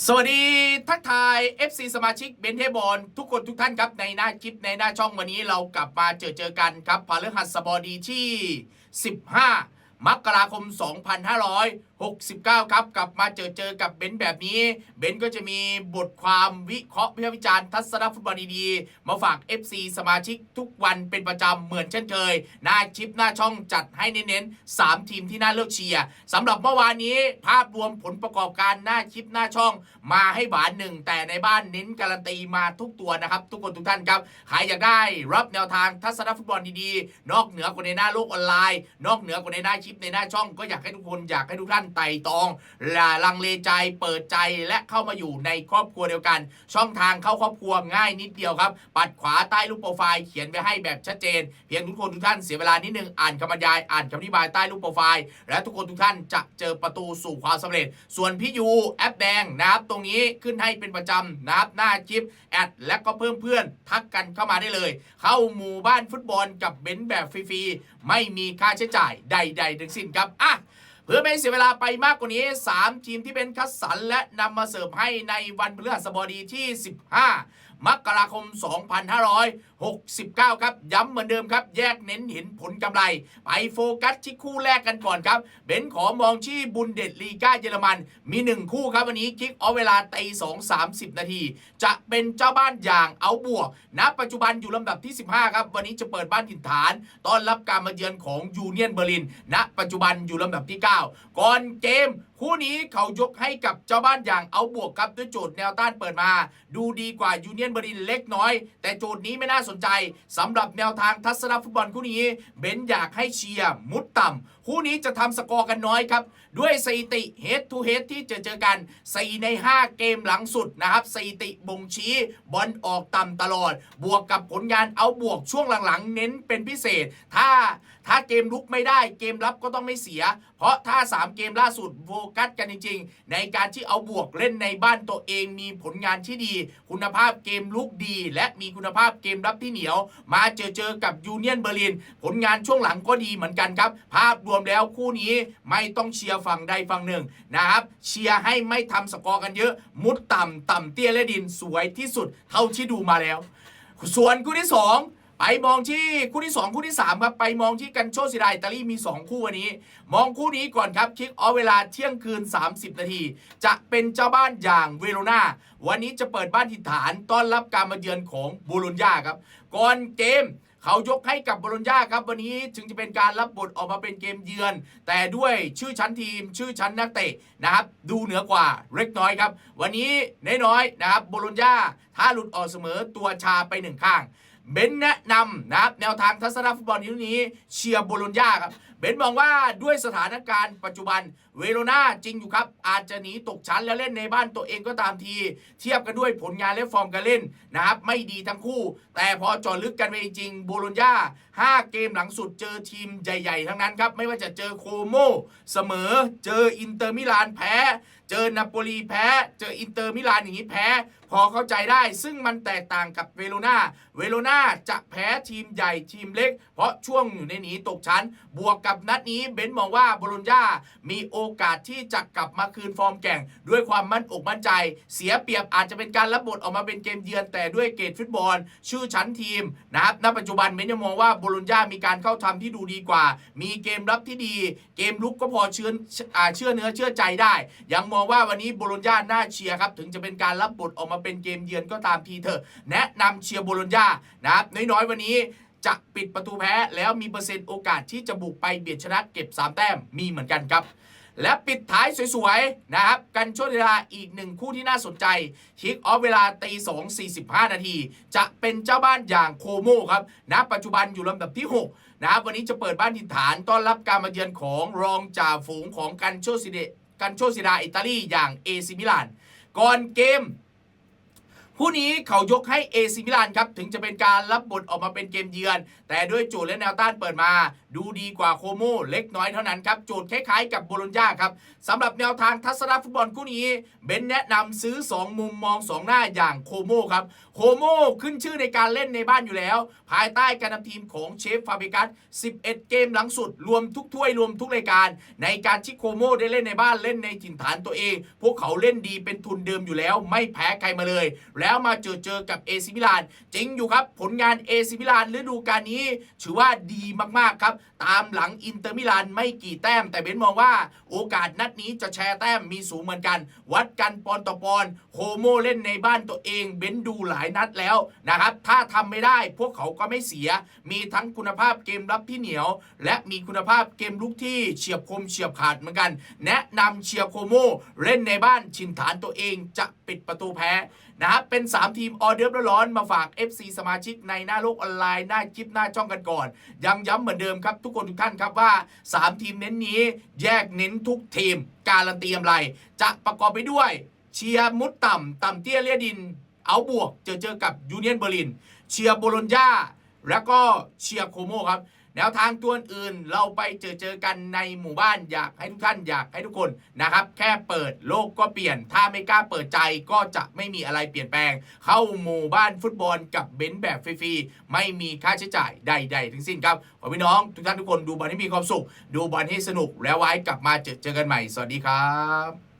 สวัสดีทักทาย FC สมาชิกเบนเทบอลทุกคนทุกท่านครับ ในหน้าคลิปในหน้าช่องวันนี้เรากลับมาเจอเจอกันครับพฤหัสบดีที่ 15 มกราคม 2569 ครับ กลับมาเจอเจอกับเบนซ์แบบนี้ เบนซ์ก็จะมีบทความวิเคราะห์วิพากษ์วิจารณ์ทัศนฟุตบอลดีๆ มาฝาก FC สมาชิกทุกวันเป็นประจำเหมือนเช่นเคย หน้าคลิปหน้าช่องจัดให้เน้นๆ 3 ทีมที่น่าเลือกเชียร์สำหรับเมื่อวานนี้ภาพรวมผลประกอบการหน้าคลิปหน้าช่องมาให้หวานหนึ่ง แต่ในบ้านเน้นการันตีมาทุกตัวนะครับ ทุกคนทุกท่านครับใครอยากได้รับแนวทางทัศนฟุตบอลดีๆ นอกเหนือกว่าในหน้าโลกออนไลน์ นอกเหนือกว่าในหน้าคลิปในหน้าช่องก็อยากให้ทุกคนอยากให้ทุกท่านไต่ตองละลังเลใจเปิดใจและเข้ามาอยู่ในครอบครัวเดียวกัน ช่องทางเข้าครอบครัวง่ายนิดเดียวครับ ปัดขวาใต้รูปโปรไฟล์เขียนไว้ให้แบบชัดเจน เพียงทุกคนทุกท่านเสียเวลานิดนึงอ่านคำบรรยายอ่านคำอธิบายใต้รูปโปรไฟล์ และทุกคนทุกท่านจะเจอประตูสู่ความสำเร็จ ส่วนพี่ยูแอปแดงนะครับตรงนี้ขึ้นให้เป็นประจำนะครับหน้าคลิปแอดและก็เพิ่มเพื่อนทักกันเข้ามาได้เลย เข้าหมู่บ้านฟุตบอลกับเบนซ์แบบฟรีๆไม่มีค่าใช้จ่ายใดๆทั้งสิ้นครับอะเพื่อไม่ให้เสียเวลาไปมากกว่านี้ 3 ทีมที่เป็นคัดสรรและนำมาเสิร์ฟให้ในวันพฤหัสบดีที่ 15 มกราคม 2569 ครับ ย้ำเหมือนเดิมครับ แยกเน้นเห็นผลกำไร ไปโฟกัสที่คู่แรกกันก่อนครับ เบนขอมองที่บุนเดสลีกาเยอรมัน มี 1 คู่ครับวันนี้คิกออฟเวลาตี2 30นาที จะเป็นเจ้าบ้านอย่างเอาบวกณปัจจุบันอยู่ลำดับที่ 15 ครับ วันนี้จะเปิดบ้านถิ่นฐาน ต้อนรับการมาเยือนของยูเนียนเบอร์ลิน ณ ปัจจุบันอยู่ลำดับที่ 9 ก่อนเกม คู่นี้เขายกให้กับเจ้าบ้านอย่างเอาบวกครับด้วยโจทย์แนวต้านเปิดมา ดูดีกว่ายูเนียนบรินเล็กน้อย แต่โจทย์นี้ไม่น่าสนใจสำหรับแนวทางทัศนฟุตบอลคู่นี้ เบนอยากให้เชียร์มุดต่ำคู่นี้จะทำสกอร์กันน้อยครับ ด้วยสถิติเฮดทูเฮดที่เจอเจอกัน4ใน 5 เกมหลังสุดนะครับสถิติบ่งชี้บอลออกต่ำตลอด บวกกับผลงานเอาบวกช่วงหลังๆ เน้นเป็นพิเศษ ถ้าถ้าเกมลุกไม่ได้เกมรับก็ต้องไม่เสีย เพราะถ้า 3 เกมล่าสุดโฟกัสกันจริง ๆ ในการที่เอาบวกเล่นในบ้านตัวเองมีผลงานที่ดี คุณภาพเกมลุกดี และมีคุณภาพเกมรับที่เหนียว มาเจอเจอกับยูเนียนเบอร์ลิน ผลงานช่วงหลังก็ดีเหมือนกันครับ ภาพรวมแล้วคู่นี้ไม่ต้องเชียร์ฝั่งใดฝั่งหนึ่งนะครับเชียร์ให้ไม่ทำสกอร์กันเยอะ มุดต่ำต่ำเตี้ยและดินสวยที่สุดเท่าที่ดูมาแล้ว ส่วนคู่ที่ 2 ไปมองที่คู่ที่ 2 คู่ที่3ครับไปมองที่กันโชซิดาอิตาลีมี 2 คู่วันนี้ มองคู่นี้ก่อนครับคิกออฟเวลาเที่ยงคืน 30 นาที จะเป็นเจ้าบ้านอย่างเวโรนาวันนี้จะเปิดบ้านถิ่นฐานต้อนรับการมาเยือนของบูรุญญาครับ ก่อนเกมเขายกให้กับบโลญญาครับวันนี้ถึงจะเป็นการรับบทออกมาเป็นเกมเยือน แต่ด้วยชื่อชั้นทีม ชื่อชั้นนักเตะนะครับ ดูเหนือกว่าเล็กน้อยครับ วันนี้น้อยๆนะครับบโลญญาถ้าหลุดออกเสมอตัวชาไปหนึ่งข้าง เบนแนะนำนะครับแนวทางทัศนฟุตบอลยุคนี้เชียร์โบโลญญาครับ เบนมองว่าด้วยสถานการณ์ปัจจุบันเวโรนาจริงอยู่ครับ อาจจะหนีตกชั้นแล้วเล่นในบ้านตัวเองก็ตามที เทียบกันด้วยผลงานและฟอร์มการเล่นนะครับ ไม่ดีทั้งคู่ แต่พอจอดลึกกันไปจริงโบโลญญา5 เกมหลังสุดเจอทีมใหญ่ ๆ ทั้งนั้นครับ ไม่ว่าจะเจอโคโมเสมอ เจออินเตอร์มิลานแพ้ เจอนาโปลีแพ้ เจออินเตอร์มิลานอย่างนี้แพ้ พอเข้าใจได้ ซึ่งมันแตกต่างกับเวโรนาเวโรนาจะแพ้ทีมใหญ่ทีมเล็ก เพราะช่วงอยู่ในหนีตกชั้นบวกกับนัดนี้เบนซ์มองว่าบโลญญามีโอกาสที่จะกลับมาคืนฟอร์มแก่ง ด้วยความมั่นอกมั่นใจ เสียเปรียบอาจจะเป็นการรับบทออกมาเป็นเกมเยือนแต่ด้วยเกรดฟุตบอล ชื่อชั้นทีมนะครับณปัจจุบันเบนซ์ยังมองว่าบโลญญามีการเข้าทำที่ดูดีกว่า มีเกมรับที่ดี เกมลุกก็พอเชื่อเชื่อเนื้อเชื่อใจได้ ยังมองว่าวันนี้บโลญญาน่าเชียร์ครับถึงจะเป็นการรับบทออกมาเป็นเกมเยือนก็ตามทีเถอะแนะนำเชียร์บโลญญานะครับน้อยๆวันนี้ จะปิดประตูแพ้แล้วมีเปอร์เซ็นต์โอกาสที่จะบุกไปเบียดชนะเก็บ 3 แต้มมีเหมือนกันครับ และปิดท้ายสวยๆ นะครับ กันช่วงเวลาอีกหนึ่งคู่ที่น่าสนใจคิกออฟเวลาตี2 45 นาที จะเป็นเจ้าบ้านอย่างโคโมครับณปัจจุบันอยู่ลำดับที่ 6 นะครับวันนี้จะเปิดบ้านถิ่นฐานต้อนรับการมาเยือนของรองจ่าฝูงของกันโชซิเดกันโชซิดาอิตาลีอย่างเอซิมิลาน ก่อนเกม ผู้นี้เขายกให้เอซิมิลานครับ ถึงจะเป็นการรับบทออกมาเป็นเกมเยือน แต่ด้วยโจทย์และแนวต้านเปิดมา ดูดีกว่าโคโมเล็กน้อยเท่านั้นครับ โจทย์คล้ายๆกับโบโลญญาครับสำหรับแนวทางทัศนฟุตบอลคู่นี้ เบนแนะนำซื้อ 2 มุมมอง 2 หน้าอย่างโคโมครับโคโมขึ้นชื่อในการเล่นในบ้านอยู่แล้ว ภายใต้การนำทีมของเชฟฟาบิกัส 11 เกมหลังสุด รวมทุกถ้วยรวมทุกรายการ ในการที่โคโมได้เล่นในบ้านเล่นในถิ่นฐานตัวเอง พวกเขาเล่นดีเป็นทุนเดิมอยู่แล้ว ไม่แพ้ใครมาเลย แล้วมาเจอเจอกับเอซิมิลานจริงอยู่ครับ ผลงานเอซิมิลานฤดูกาลนี้ ถือว่าดีมากๆครับตามหลังอินเตอร์มิลานไม่กี่แต้ม แต่เบนมองว่าโอกาสนัดนี้จะแชร์แต้มมีสูงเหมือนกัน วัดกันปอนต่อปอนโคโมเล่นในบ้านตัวเองเบนดูหลายนัดแล้วนะครับถ้าทำไม่ได้พวกเขาก็ไม่เสีย มีทั้งคุณภาพเกมรับที่เหนียว และมีคุณภาพเกมลุกที่เฉียบคมเฉียบขาดเหมือนกัน แนะนำเชียร์โคโมเล่นในบ้านชินฐานตัวเองจะปิดประตูแพ้ นะครับเป็น 3 ทีมออเดิร์ฟร้อนมาฝาก FC สมาชิกในหน้าโลกออนไลน์หน้าคลิปหน้าช่องกันก่อนยังย้ำเหมือนเดิมครับ ทุกคนทุกท่านครับว่า 3 ทีมเน้นนี้ แยกเน้นทุกทีม การันตีกำไรจะประกอบไปด้วย เชียร์มุดต่ำต่ำเตี้ยเลียดิน เอาบวก เจอเจอกับยูเนียนเบอร์ลิน เชียร์โบโลญญาแล้วก็เชียร์โคโมครับ แนวทางตัวอื่นเราไปเจอเจอกันในหมู่บ้านอยากให้ทุกท่านอยากให้ทุกคนนะครับ แค่เปิดโลกก็เปลี่ยน ถ้าไม่กล้าเปิดใจก็จะไม่มีอะไรเปลี่ยนแปลง เข้าหมู่บ้านฟุตบอลกับเบนซ์แบบฟรีๆไม่มีค่าใช้จ่ายใด ๆ ทั้งสิ้นครับขอพี่น้องทุกท่านทุกคนดูบอลให้มีความสุข ดูบอลให้สนุกแล้วไว้กลับมาเจอเจอกันใหม่ สวัสดีครับ